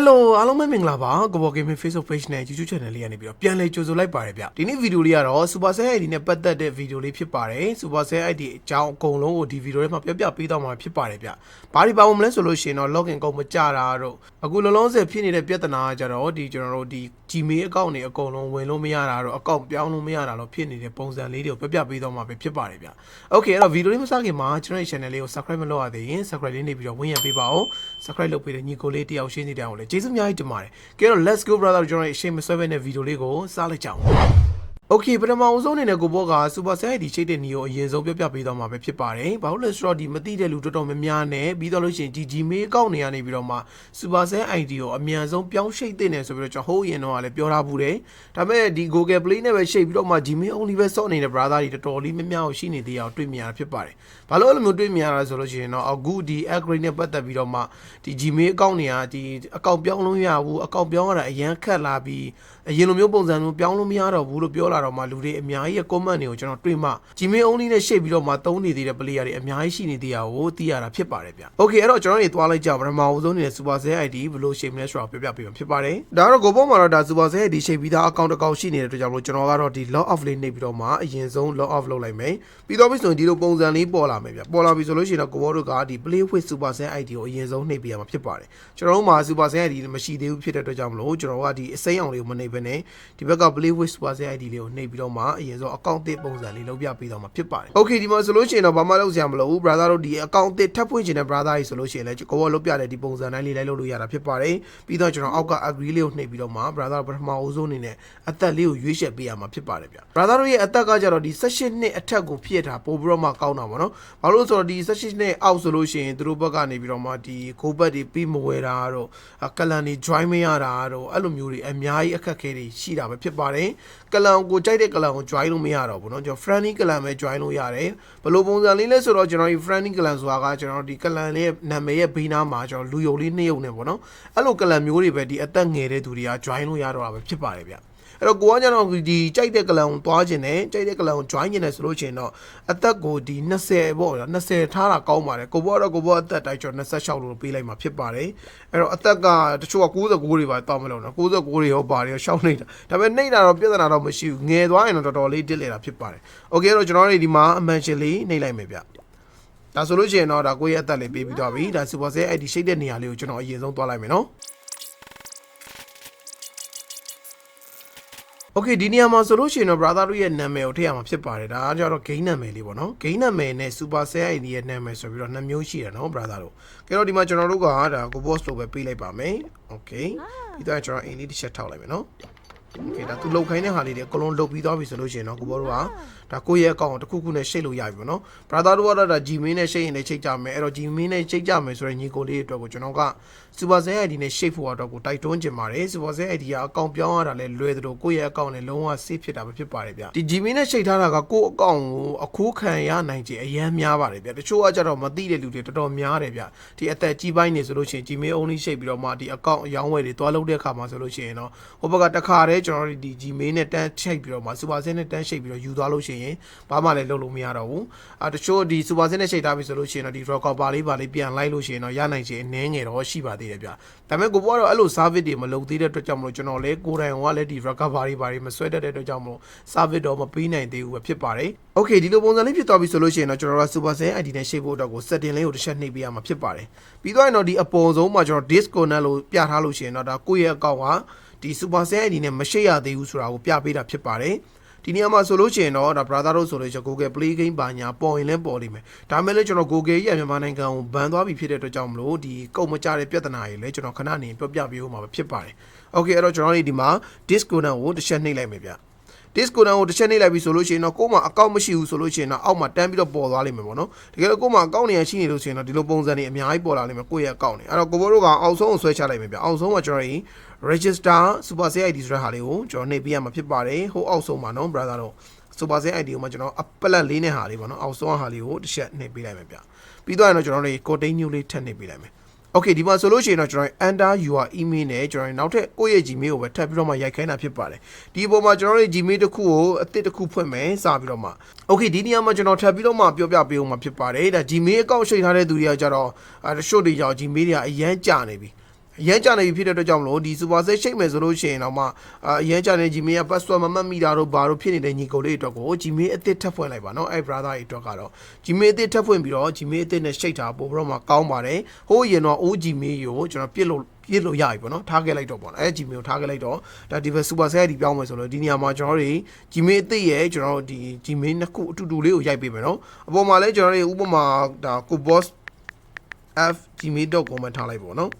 Hello အားလုံးပဲမင်္ဂလာပါကိုဘော Gaming Facebook Page နဲ့ YouTube Channel လေးကနေပြီးတော့ပြန်လည်ကြိုဆိုလိုက်ပါတယ်ဗျဒီနေ့ဗီဒီယိုလေးကတော့ Super Cell ID နဲ့ပတ်သက်တဲ့ဗီဒီယိုလေးဖြစ်ပါတယ် Super Cell ID အကြောင်းအကုန်လုံးကိုဒီဗီဒီယိုထဲမှာပြပြပေးတော့မှာဖြစ်ပါတယ်ဗျဘာဒီပါဝင်မလဲဆိုလို့ရှိရင်တော့ login ကုန်မကြတာတော့အခုလုံးလုံးစဖြစ်နေတဲ့ပြဿနာကကြတော့ဒီကျွန်တော်တို့ဒီ Gmail account တွေအကုန်လုံးဝင်လို့မရတာတော့ account ပြောင်းလို့မရတာတော့ဖြစ်နေတဲ့ပုံစံလေးတွေကိုပြပြပေးတော့မှာပဲဖြစ်ပါတယ်ဗျ Okay အဲ့တော့ဗီဒီယိုလေးမစခင်မှာကျွန်တော်ရဲ့ channel လေးကို subscribe မလုပ်ရသေးရင် subscribe လေးနေပြီးတော့ဝင်ရပေးပါဦး subscribe လုပ်ပေးတဲ့ညီကိုလေးတယောက်ရှင်းနေတဲ့အအောင်လည်းကျေးဇူးအများကြီးတင်ပါတယ်ကဲတော့ let's go brother ကျွန်တော်ရဲ့အရှိန်မဆွဲပဲတဲ့ဗီဒီယိုလေးကိုစလိုက်ကြအောင် Okay ပထမအဆုံးအနေနဲ့ကိုဘောက Super Cell ဒီချိတ်တဲ့နီကိုအရင်ဆုံးပြပြပေးတော့မှာပဲဖြစ်ပါတယ်။ဘာလို့လဲဆိုတော့ဒီမသိတဲ့လူတော်တော်များများနဲ့ပြီးတော့လို့ရှိရင်ဒီ Gmail account တွေကနေပြီးတော့မှ Super Cell ID ကိုအမြန်ဆုံးပြောင်းရှိတ်တဲ့နေဆိုပြီးတော့ကျွန်တော်ဟိုးရင်တော့လည်းပြောထားဘူးတယ်။ဒါပေမဲ့ဒီ Google Play နဲ့ပဲရှိတ်ပြီးတော့မှ Gmail only ပဲစော့နေတဲ့ brother တွေတော်တော်လေးများများကိုရှိနေသေးအောင်တွေ့မြင်ရတာဖြစ်ပါတယ်။ဘာလို့အဲ့လိုမျိုးတွေ့မြင်ရတာဆိုလို့ရှိရင်တော့အခုဒီ upgrade နဲ့ပတ်သက်ပြီးတော့မှဒီ Gmail account တွေကဒီ account ပြောင်းလို့မရဘူး account ပြောင်းရတာအရန်ခက်လာပြီးအရင်လိုမျိုးပုံစံမျိုးပြောင်းလို့မရတော့ဘူးလို့ပြောလာတော့မှလူတွေအများကြီးရဲ့ comment တွေကိုကျွန်တော်တွေ့မှ Gmail only နဲ့ရှိတ်ပြီးတော့မှသုံးနေသေးတဲ့ player တွေအများကြီးရှိနေသေးတာကိုသိရတာဖြစ်ပါတယ်ဗျ။ Okay အဲ့တော့ကျွန်တော်တွေသွားလိုက်ကြပါပထမအဆုံးနေတဲ့ Super Cell ID ဘယ်လိုရှိတ်မလဲဆိုတာပြောပြပေးမှာဖြစ်ပါတယ်။ဒါကတော့ Go ပေါ်မှာတော့ဒါ Super Cell ID ရှိတ်ပြီးသား account တစ်ကောင်ရှိနေတဲ့အတွက်ကြောင့်မလို့ကျွန်တော်ကတော့ဒီ log off လေးနှိပ်ပြီးတော့မှအရင်ဆုံး log off လုပ်လိုက်မယ်။ပြီးတော့ပြီဆိုရင်ဒီလိုပုံစံလေးပေါ်လာမယ်ဗျ။ပေါ်လာပြီဆိုလို့ရှိရင်တော့ Go တို့ကဒီ play with Super Cell ID ကိုအရင်ဆုံးနှိပ်ပြရမှာဖြစ်ပါတယ်။ကျွန်တော်တို့မှာ Super Cell ID မရှိသေးဘူးဖြစ်တဲ့အတွက်ကြောင့်မလို့ကျွန်တော်ကဒီအစိမ်းအောင်လေးကိုမနှိပ်ဘဲနဲ့ဒီဘက်က play with Super Cell ID လေးကိုနှိပ်ပြီးတော့မှအရင်ဆုံး account တစ်ပုံစံလေးလုပ်ပြပေးတော့မှာဖြစ်ပါတယ်။ Okay ဒီမှာဆိုလို့ရှိရင်တော့ဘာမှလုပ်စရာမလိုဘူး brother တို့ဒီ account တစ်ထပ်ဖွင့်ချင်တဲ့ brother ကြီးဆိုလို့ရှိရင်လည်းကိုယ်ကလုပ်ပြတဲ့ဒီပုံစံတိုင်းလေးလိုက်လုပ်လို့ရတာဖြစ်ပါတယ်။ပြီးတော့ကျွန်တော်အောက်က agree လေးကိုနှိပ်ပြီးတော့မှ brother ပထမအဆုံးအနေနဲ့အသက်လေးကိုရွေးချယ်ပေးရမှာဖြစ်ပါတယ်ဗျ။ brother တို့ရဲ့အသက်ကကြတော့ဒီ18နှစ်အထက်ကိုဖြစ်တာပို့ပြီးတော့မှကောင်းတာပေါ့နော်။ဘာလို့လဲဆိုတော့ဒီ18နှစ်အောက်ဆိုလို့ရှိရင်သူတို့ဘက်ကနေပြီးတော့မှဒီကိုဘက်တွေပြီးမဝယ်တာတော့ကလန်တွေ join မရတာတော့အဲ့လိုမျိုးတွေအများကြီးအခက်အခဲတွေရှိတာပဲဖြစ်ပါတယ်။ကလန်ကိုကြိုက်တဲ့ကလန်ကို join လို့မရတော့ဘူးเนาะကျွန်တော် friendly ကလန်ပဲ join လို့ရတယ်ဘယ်လိုပုံစံလေးလဲဆိုတော့ကျွန်တော်ဒီ friendly ကလန်ဆိုတာကကျွန်တော်ဒီကလန်လေးရဲ့နာမည်ရဲ့ဘေးနားမှာကျွန်တော်လူယုံလေးနှစ်ယုံနေပေါ့နော်အဲ့လိုကလန်မျိုးတွေပဲဒီအသက်ငယ်တဲ့သူတွေက join လို့ရတော့တာပဲဖြစ်ပါတယ်ဗျ အဲ့တော့ကိုကကျတော့ဒီကြိုက်တဲ့ကလန်ကိုတွားခြင်းနဲ့ကြိုက်တဲ့ကလန်ကို join ခြင်းနဲ့ဆိုလို့ရှိရင်တော့အသက်ကိုဒီ20ပေါ့20ထားတာကောင်းပါတယ်ကိုဘောကတော့ကိုဘောအသက်တိုင်းကျွန်တော်26လို့ပေးလိုက်မှာဖြစ်ပါတယ်အဲ့တော့အသက်ကတချို့က69တွေပါတောက်မလို့နော်69တွေရောပါတယ်ရောရှောင်းနေတာဒါပေမဲ့နှိမ့်တာတော့ပြဿနာတော့မရှိဘူးငယ်သွားရင်တော့တော်တော်လေးတစ်လေတာဖြစ်ပါတယ်โอเคအဲ့တော့ကျွန်တော်တို့ဒီမှာအမှန်ရှင်လေးနှိမ့်လိုက်မယ်ဗျဒါဆိုလို့ရှိရင်တော့ဒါကိုယ့်ရဲ့အသက်လေးပေးပြီးတော့ပြီဒါ super cell ID ရှိတဲ့နေရာလေးကိုကျွန်တော်အရင်ဆုံးသွားလိုက်မယ်နော် Okay ဒီနေရာမှာဆိုလို့ရှိရင်တော့ brother တို့ရဲ့နာမည်ကိုထည့်ရမှာဖြစ်ပါတယ်ဒါကကြတော့ gain နာမည်လေးပေါ့နော် gain နာမည်နဲ့ super cell ID ရဲ့နာမည်ဆိုပြီးတော့နှစ်မျိုးရှိတယ်နော် brother တို့ကဲတော့ဒီမှာကျွန်တော်တို့ကဒါကို boss လို့ပဲပေးလိုက်ပါမယ် okay ပြီးတော့ကျွန်တော်အင်လေးတစ်ချက်ထောက်လိုက်မယ်နော် okay ဒါသူလုတ်ခိုင်းတဲ့ဟာလေးတွေအကုန်လုံးလုတ်ပြီးသွားပြီဆိုလို့ရှိရင်တော့ကိုဘောတို့က ဒါကိုယ့်ရဲ့အကောင့်တစ်ခုခုနဲ့ရှိတ်လို့ရပြီပေါ့နော် brother တို့ကတော့ဒါ Gmail နဲ့ရှိတ်ရင်လည်းချိတ်ကြမယ်အဲ့တော့ Gmail နဲ့ချိတ်ကြမယ်ဆိုရင်ညီကိုလေးအတွက်ကိုကျွန်တော်က Super Cell ID နဲ့ရှိတ်ဖို့တော့ကိုတိုက်တွန်းချင်ပါတယ် Super Cell ID ကအကောင့်ပြောင်းရတာလည်းလွယ်သလိုကိုယ့်ရဲ့အကောင့်နဲ့လုံးဝ safe ဖြစ်တာပဲဖြစ်ပါတယ်ဗျဒီ Gmail နဲ့ရှိတ်ထားတာကကိုယ့်အကောင့်ကိုအခိုးခံရနိုင်ခြင်းအများများပါတယ်ဗျတချို့ကကြတော့မသိတဲ့လူတွေတော်တော်များတယ်ဗျဒီအသက်ကြီးပိုင်းနေဆိုလို့ရှိရင် Gmail only ရှိတ်ပြီးတော့မှဒီအကောင့်အရောင်းဝယ်တွေတွားလုပ်တဲ့အခါမှာဆိုလို့ရှိရင်တော့ဟိုဘက်ကတခါတည်းကျွန်တော်တို့ဒီ Gmail နဲ့တန်းချိတ်ပြီးတော့မှ Super Cell နဲ့တန်းရှိတ်ပြီးတော့ယူသွားလို့ရှိရင်ဘာမှလည်းလုပ်လို့မရတော့ဘူးအာတချို့ဒီ Super Cell နဲ့ရှိတ်ထားပြီဆိုလို့ရှိရင်တော့ဒီ record ပါလေးပါလေးပြန်လိုက်လို့ရှိရင်တော့ရနိုင်ခြင်းအနည်းငယ်တော့ရှိပါသေးတယ်ဗျဒါပေမဲ့ကိုဘောကတော့အဲ့လို service တွေမလုပ်သေးတဲ့အတွက်ကြောင့်မလို့ကျွန်တော်လည်းကိုယ်တိုင်ကလည်းဒီ recovery ဘာတွေမဆွဲတတ်တဲ့အတွက်ကြောင့်မလို့ service တော့မပေးနိုင်သေးဘူးပဲဖြစ်ပါတယ် okay ဒီလိုပုံစံလေးဖြစ်သွားပြီဆိုလို့ရှိရင်တော့ကျွန်တော်တို့ Super Cell ID နဲ့ရှိတ်ဖို့အတွက်ကို setting လေးကိုတစ်ချက်နှိပ်ပေးရမှာဖြစ်ပါတယ်ပြီးတော့ရင်တော့ဒီအပေါ်ဆုံးမှာကျွန်တော် disconnect လို့ပြထားလို့ရှိရင်တော့ဒါကိုယ့်ရဲ့အကောင့်ကဒီ Super Cell ID နဲ့မရှိရသေးဘူးဆိုတာကိုပြပေးတာဖြစ်ပါတယ် ဒီနေရာမှာဆိုလို့ရှိရင်တော့ဒါ brother တို့ဆိုလို့ရှိရင် Google Play Game ပါညာပေါ်ရင်လည်းပေါ်လိမ့်မယ်ဒါမဲ့လည်းကျွန်တော် Google ရဲ့မြန်မာနိုင်ငံကိုဘန်သွားပြီဖြစ်တဲ့အတွက်ကြောင့်မလို့ဒီကုန်မကြတဲ့ပြဿနာတွေလည်းကျွန်တော်ခဏနေပြောပြပေးဦးမှာပဲဖြစ်ပါတယ် Okay အဲ့တော့ကျွန်တော်တို့ဒီမှာ disconnect ကိုတစ်ချက်နှိပ်လိုက်မယ်ဗျ disconnect ကိုတစ်ချက်နှိပ်လိုက်ပြီဆိုလို့ရှိရင်တော့ကို့မှာအကောင့်မရှိဘူးဆိုလို့ရှိရင်တော့အောက်မှာတန်းပြီးတော့ပေါ်သွားလိမ့်မယ်ပေါ့နော်တကယ်လို့ကို့မှာအကောင့်နေရရှိနေလို့ရှိရင်တော့ဒီလိုပုံစံတွေအများကြီးပေါ်လာလိမ့်မယ်ကိုယ့်ရဲ့အကောင့်တွေအဲ့တော့ကိုဘိုးတို့ကအောက်ဆုံးကိုဆွဲချလိုက်မယ်ဗျအောက်ဆုံးမှာကျွန်တော်ဒီ register super cell id ဆိုတဲ့ဟာလေးကိုကျွန်တော်နှိပ်ပေးရမှာဖြစ်ပါတယ်ဟိုအောက်ဆုံးမှာနော် brother တို့ super cell id ကိုမှကျွန်တော်အပလက်လေးနဲ့ဟာလေးပေါ့နော်အောက်ဆုံးဟာလေးကိုတစ်ချက်နှိပ်ပေးလိုက်မယ်ဗျပြီးတော့ရင်တော့ကျွန်တော်တို့ continue လေးထပ်နှိပ်ပေးလိုက်မယ် Okay ဒီမှာဆိုလို့ရှိရင်တော့ကျွန်တော် enter your email နဲ့ကျွန်တော်နောက်ထပ်ကိုယ့်ရဲ့ Gmail ကိုပဲထပ်ပြီးတော့မှရိုက်ခိုင်းတာဖြစ်ပါတယ်ဒီအပေါ်မှာကျွန်တော်တို့ Gmail တစ်ခုကိုအသစ်တစ်ခုဖွင့်မယ်စပြီးတော့မှ Okay ဒီနေရာမှာကျွန်တော်ထပ်ပြီးတော့မှပြောပြပေးအောင်မှာဖြစ်ပါတယ်ဒါ Gmail account ရှိထားတဲ့သူတွေကကြတော့အဲ short တွေကြောင့် Gmail တွေကအရန်ကြာနေပြီ အအရန်ကြနေပြီဖြစ်တဲ့အတွက်ကြောင့်မလို့ဒီ super set ရှိတ်မယ်ဆိုလို့ရှိရင်တော့မှအာအရန်ကြနေ Gmail က password မမှတ်မိတာတို့ဘာတို့ဖြစ်နေတဲ့ညီကိုလေးအတွက်ကို Gmail အသစ်ထပ်ဖွင့်လိုက်ပါနော်အဲ့ brother တွေအတွက်ကတော့ Gmail အသစ်ထပ်ဖွင့်ပြီးတော့ Gmail အသစ်နဲ့ရှိတ်တာပို့ပြီးတော့မှကောင်းပါတယ်ဟိုးရင်တော့ OG mail ကိုကျွန်တော်ပြစ်လို့ပြစ်လို့ရပြီပေါ့နော်ထားခဲ့လိုက်တော့ပေါ့နော်အဲ Gmail ကိုထားခဲ့လိုက်တော့ဒါဒီဘက် super set ဒီပြောင်းမယ်ဆိုလို့ဒီနေရာမှာကျွန်တော်တို့ Gmail အသစ်ရဲ့ကျွန်တော်တို့ဒီ Gmail နှစ်ခုအတူတူလေးကိုရိုက်ပေးမယ်နော်အပေါ်မှာလည်းကျွန်တော်တို့ဥပမာဒါကို boss f@gmail.com မှာထားလိုက်ပေါ့နော်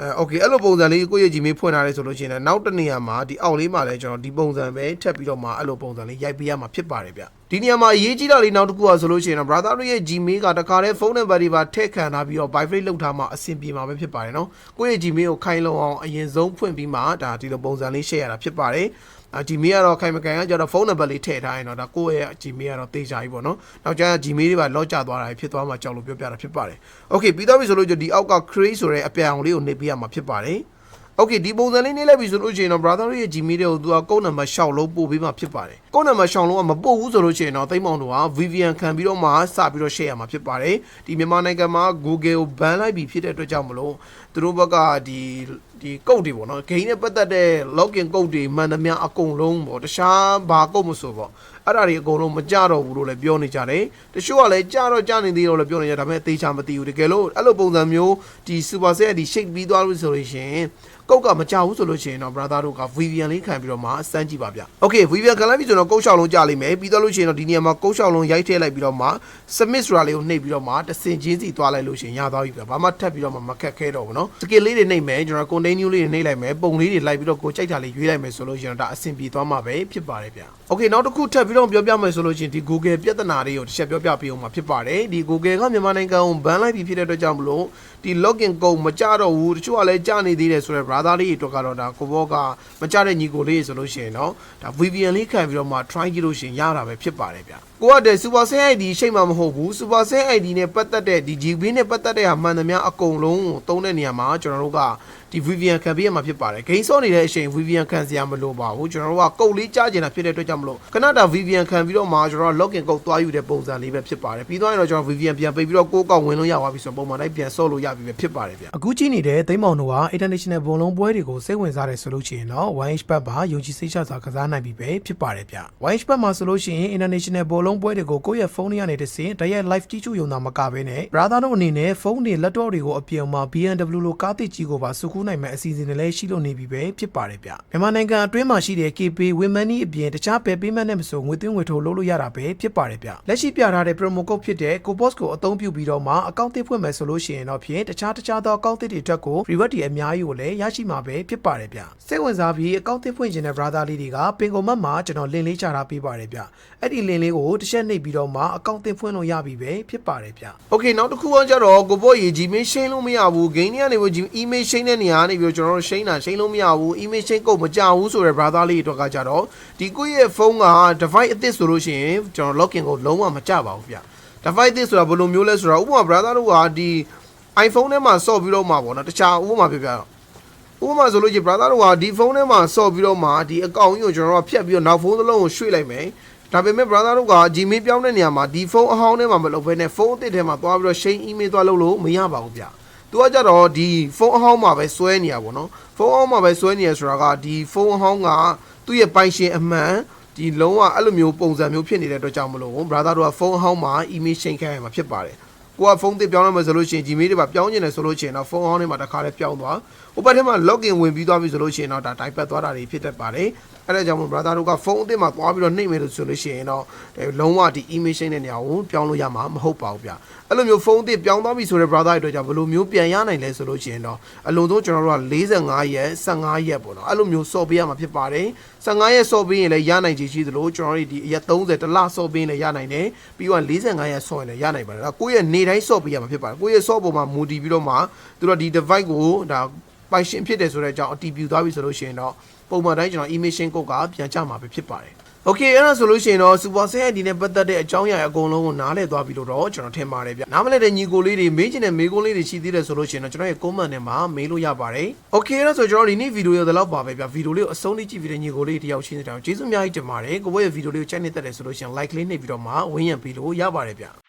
အဲโอเคအဲ့လိုပုံစံလေးကိုယ့်ရဲ့ Gmail ဖွင့်ထားရဲဆိုလို့ရှိရင်လည်းနောက်တစ်နေရာမှာဒီအောက်လေးမှာလည်းကျွန်တော်ဒီပုံစံပဲထပ်ပြီးတော့မှအဲ့လိုပုံစံလေးရိုက်ပေးရမှာဖြစ်ပါတယ်ဗျဒီနေရာမှာအရေးကြီးတာလေးနောက်တစ်ခုอ่ะဆိုလို့ရှိရင်တော့ brother တို့ရဲ့ Gmail ကတခါတည်းဖုန်းနံပါတ်တွေပါထည့်ခံထားပြီးတော့ vibrate လုပ်ထားမှအဆင်ပြေမှာပဲဖြစ်ပါတယ်နော်ကိုယ့်ရဲ့ Gmail ကိုခိုင်လုံအောင်အရင်ဆုံးဖွင့်ပြီးမှဒါဒီလိုပုံစံလေး share ရတာဖြစ်ပါတယ် အာ Gmail ကတော့ခိုင်မကန်ကကျတော့ဖုန်းနံပါတ်လေးထည့်ထားရင်တော့ဒါကိုယ့်ရဲ့ Gmail ကတော့တေချာကြီးပေါ့နော်နောက်ကျရင် Gmail တွေပါလော့ကျသွားတာဖြစ်သွားမှကြောက်လို့ပြောပြတာဖြစ်ပါတယ် Okay ပြီးတော့ပြီဆိုလို့ဒီအောက်က create ဆိုတဲ့အပြန်အောင်လေးကိုနှိပ်ပေးရမှာဖြစ်ပါတယ် Okay ဒီပုံစံလေးနေလိုက်ပြီဆိုလို့ရှိရင်တော့ brother တို့ရဲ့ Gmail တွေကိုသူကကုန်းနံပါတ်6လုံးပို့ပေးမှဖြစ်ပါတယ် ကုန်းနံပါတ်6လုံးကမပို့ဘူးဆိုလို့ရှိရင်တော့သိမ့်မောင်တို့က VPN ခံပြီးတော့မှစပြီးတော့ share ရမှာဖြစ်ပါတယ်ဒီမြန်မာနိုင်ငံမှာ Google ကို ban လိုက်ပြီဖြစ်တဲ့အတွက်ကြောင့်မလို့သူတို့ဘက်ကဒီဒီကုတ်တွေပေါ့နော် game နဲ့ပတ်သက်တဲ့ login ကုတ်တွေမှန်သမျှအကုန်လုံးပေါ့တခြားဘာကုတ်မဆိုပေါ့အဲ့ဒါတွေအကုန်လုံးမကြတော့ဘူးလို့လည်းပြောနေကြတယ်တချို့ကလည်းကြတော့ကြနေသေးတော့လည်းပြောနေကြဒါပေမဲ့သေချာမသိဘူးတကယ်လို့အဲ့လိုပုံစံမျိုးဒီ super set ဒီ shake ပြီးသွားလို့ဆိုလို့ရှိရင်ကုတ်ကမကြဘူးဆိုလို့ရှိရင်တော့ brother တို့က VPN လေးခံပြီးတော့မှစမ်းကြည့်ပါဗျ။ Okay VPN ခံလိုက်ပြီဆိုတေကုတ်လျှောက်လုံးကြာလိမ့်မယ်ပြီးတော့လို့ရှိရင်တော့ဒီနေရာမှာကုတ်လျှောက်လုံးရိုက်ထည့်လိုက်ပြီးတော့မှ submit ဆိုတာလေးကိုနှိပ်ပြီးတော့မှတစ်စင်ချင်းစီသွားလိုက်လို့ရှိရင်ရသွားပြီဗျ။ဘာမှထပ်ပြီးတော့မှမခက်ခဲတော့ဘူးเนาะ။ skill လေးတွေနှိပ်မယ်ကျွန်တော် continue လေးတွေနှိပ်လိုက်မယ်ပုံလေးတွေလိုက်ပြီးတော့ကိုကြိုက်တာလေးရွေးလိုက်မယ်ဆိုလို့ရှိရင်တော့ဒါအဆင်ပြေသွားမှာပဲဖြစ်ပါတယ်ဗျ။ Okay နောက်တစ်ခုထပ်ပြီးတော့ပြောပြမယ်ဆိုလို့ရှိရင်ဒီ Google ပြဿနာလေးကိုတစ်ချက်ပြောပြပေးအောင်မှာဖြစ်ပါတယ်။ဒီ Google ကမြန်မာနိုင်ငံကို ban လိုက်ပြီဖြစ်တဲ့အတွက်ကြောင့်မလို့ဒီ login code မကြတော့ဘူးတချို့ကလည်းကြနေသေးတယ်ဆိုတော့ brother လေးတွေအတွက်ကတော့ဒါကိုဘောကမကြတဲ့ညီကိုလေးဆိုလို့ရှိရင်တော့ဒါ VPN လေးခံပြီးတော့ မှ try ကြည့်လို့ရှိရင်ရတာပဲဖြစ်ပါတယ်ဗျကိုကတဲ့ super set ID ရှိမှမဟုတ်ဘူး super set ID နဲ့ပတ်သက်တဲ့ဒီ GB နဲ့ပတ်သက်တဲ့ဟာမှန်သမျှအကုန်လုံးကိုသုံးတဲ့နေရာမှာကျွန်တော်တို့ကဒီ VPN ခံပေးရမှာဖြစ်ပါတယ်။ gain ဆော့နေတဲ့အချိန် VPN ခံစရာမလိုပါဘူး။ကျွန်တော်တို့ကကုတ်လေးကြားကျင်တာဖြစ်တဲ့အတွက်ကြောင့်မလို့ခဏတာ VPN ခံပြီးတော့မှကျွန်တော်တို့ login ကုတ်သွားယူတဲ့ပုံစံလေးပဲဖြစ်ပါတယ်။ပြီးတော့ရင်တော့ကျွန်တော် VPN ပြန်ပိတ်ပြီးတော့ကိုယ့်ကောက်ဝင်လို့ရပါပြီဆိုတော့ပုံမှန်တိုင်းပြန်ဆော့လို့ရပြီပဲဖြစ်ပါတယ်ဗျ။အခုကြည့်နေတဲ့သိမ်းမောင်တို့က international ဘုံလုံးပွဲတွေကိုစိတ်ဝင်စားတယ်ဆိုလို့ရှိရင်တော့ 1H ဘတ်ပါယုံကြည်စိတ်ချစွာကစားနိုင်ပြီပဲဖြစ်ပါတယ်ဗျ။ 1H ဘတ်မှာဆိုလို့ရှိရင် international ဘုံလုံးပွဲတွေကိုကိုယ့်ရဲ့ဖုန်းထဲကနေတစ်ဆင့်တရက် live ကြည့်ကြုံတာမကဘဲနဲ့ brother တို့အနေနဲ့ဖုန်းတွေ laptop တွေကိုအပြင်မှာ BMW လိုကားတိကြီးကိုပါစုကူးနိုင်မဲ့အစီအစဉ်တွေလည်းရှိလို့နေပြီပဲဖြစ်ပါတယ်ဗျမြန်မာနိုင်ငံအတွင်းမှာရှိတဲ့ KP Women အပြင်တခြားပဲပေးမဲ့နဲ့မဆိုငွေသွင်းငွေထုတ်လုပ်လို့ရတာပဲဖြစ်ပါတယ်ဗျလက်ရှိပြထားတဲ့ promo code ဖြစ်တဲ့ Copos ကိုအသုံးပြုပြီးတော့မှအကောင့်တစ်ဖွင့်မယ်ဆိုလို့ရှိရင်တော့ဖြင့်တခြားတခြားသောအကောင့်တစ်တွေအတွက်ကို reward တွေအများကြီးကိုလည်းရရှိမှာပဲဖြစ်ပါတယ်ဗျစိတ်ဝင်စားပြီးအကောင့်တစ်ဖွင့်ခြင်းတဲ့ brother လေးတွေကပင်ကုန်မတ်မှာကျွန်တော် link လေးချထားပေးပါတယ်ဗျအဲ့ဒီ link လေးကိုတစ်ချက်နှိပ်ပြီးတော့မှအကောင့်တစ်ဖွင့်လို့ရပြီပဲဖြစ်ပါတယ်ဗျ Okay နောက်တစ်ခုကကြတော့ကိုဘော့ရေ Gmail ရှင်းလို့မရဘူး gain တွေကနေပြီး email ရှင်းတဲ့နေရာကနေပြီးကျွန်တော်တို့ရှင်းတာရှင်းလို့မရဘူး email ရှင်းကုန်မကြဘူးဆိုရယ် brother လေးအတွက်ကကြတော့ဒီကိုယ့်ရဲ့ဖုန်းက device အသစ်ဆိုလို့ရှိရင်ကျွန်တော် login ကိုလုံးဝမကြပါဘူးဗျ device အသစ်ဆိုတာဘယ်လိုမျိုးလဲဆိုတော့ဥပမာ brother တို့ကဒီ iPhone ထဲမှာဆော့ပြီးတော့မှာပေါ့နော်တခြားဥပမာပြပြတော့ ဥပမာဆိုလို့ရှိရင် brother တို့ကဒီဖုန်းထဲမှာဆော့ပြီးတော့မှာဒီ account ကြီးကိုကျွန်တော်တို့ကဖြတ်ပြီးတော့နောက်ဖုန်းတစ်လုံးကိုရွှေ့လိုက်မယ်ဒါပေမဲ့ brother တို့က Gmail ပြောင်းတဲ့နေရာမှာဒီဖုန်းအဟောင်းထဲမှာမလုပ်ဘဲနဲ့ဖုန်းအသစ်ထဲမှာသွားပြီးတော့ share email သွားလုပ်လို့မရပါဘူးဗျ။သူကကြတော့ဒီဖုန်းအဟောင်းမှာပဲစွဲနေရပါတော့။ဖုန်းအဟောင်းမှာပဲစွဲနေရဆိုတာကဒီဖုန်းအဟောင်းကသူ့ရဲ့ပိုင်ရှင်အမှန်ဒီလုံးဝအဲ့လိုမျိုးပုံစံမျိုးဖြစ်နေတဲ့အတွက်ကြောင့်မလို့ brother တို့ကဖုန်းအဟောင်းမှာ email ချိန်ခိုင်းရမှာဖြစ်ပါတယ်။ကိုကဖုန်းသစ်ပြောင်းရမယ်ဆိုလို့ရှိရင် Gmail တွေပါပြောင်းကျင်တယ်ဆိုလို့ရှိရင်တော့ဖုန်းအဟောင်းထဲမှာတစ်ခါလေးပြောင်းသွား။ ဟိုဘက်ထဲမှာ login ဝင်ပြီးသွားပြီဆိုလို့ရှိရင်တော့ဒါ type ပတ်သွားတာတွေဖြစ်တတ်ပါတယ်။အဲ့ဒါကြောင့်မို့ brother တို့ကဖုန်းအသစ်မှာသွားပြီးတော့နှိမ့်မယ်လို့ဆိုလို့ရှိရင်တော့လုံးဝဒီ email ရှိတဲ့နေရာကိုပြောင်းလို့ရမှာမဟုတ်ပါဘူးဗျ။အဲ့လိုမျိုးဖုန်းအသစ်ပြောင်းသွားပြီဆိုတဲ့ brother တွေအတွက်ကြောင့်ဘယ်လိုမျိုးပြန်ရနိုင်လဲဆိုလို့ရှိရင်တော့အလုံးစုံကျွန်တော်တို့က45ရက်15ရက်ပေါ့နော်။အဲ့လိုမျိုးစော့ပေးရမှာဖြစ်ပါတယ်။15ရက်စော့ပေးရင်လည်းရနိုင်ချေရှိသလိုကျွန်တော်တို့ဒီအရက်30တလစော့ပေးရင်လည်းရနိုင်တယ်။ပြီးတော့45ရက်စော့ရင်လည်းရနိုင်ပါတယ်။ဒါကိုယ့်ရဲ့နေတိုင်းစော့ပေးရမှာဖြစ်ပါတယ်။ကိုယ့်ရဲ့စော့ပေါ်မှာမူတည်ပြီးတော့မှသူတို့ဒီ device ကိုဒါ ပိုင်ရှင်ဖြစ်တယ်ဆိုတဲ့အကြောင်းအတည်ပြုသွားပြီဆိုလို့ရှိရင်တော့ပုံမှန်တိုင်းကျွန်တော် emission code ကပြန်ကြမှာပဲဖြစ်ပါတယ်။ Okay အဲ့ဒါဆိုလို့ရှိရင်တော့ Super Set ID နဲ့ပတ်သက်တဲ့အကြောင်းအရာအကုန်လုံးကိုနားလည်သွားပြီလို့တော့ကျွန်တော်ထင်ပါတယ်ဗျ။နားမလည်တဲ့ညီကိုလေးတွေမေးချင်တဲ့မေးခွန်းလေးတွေရှိသေးတယ်ဆိုလို့ရှိရင်တော့ကျွန်တော်ရဲ့ comment ထဲမှာမေးလို့ရပါတယ်။ Okay အဲ့ဒါဆိုကျွန်တော်ဒီနေ့ဗီဒီယိုရတဲ့လောက်ပါပဲဗျ။ဗီဒီယိုလေးကိုအဆုံးထိကြည့်ပြီးတဲ့ညီကိုလေးတယောက်ချင်းတဲ့တောင်ကျေးဇူးအများကြီးတင်ပါတယ်။ကိုယ့်ရဲ့ဗီဒီယိုလေးကိုချိုက်နေတတ်တယ်ဆိုလို့ရှိရင် like လေးနှိပ်ပြီးတော့မှဝင်းရံပေးလို့ရပါတယ်ဗျ။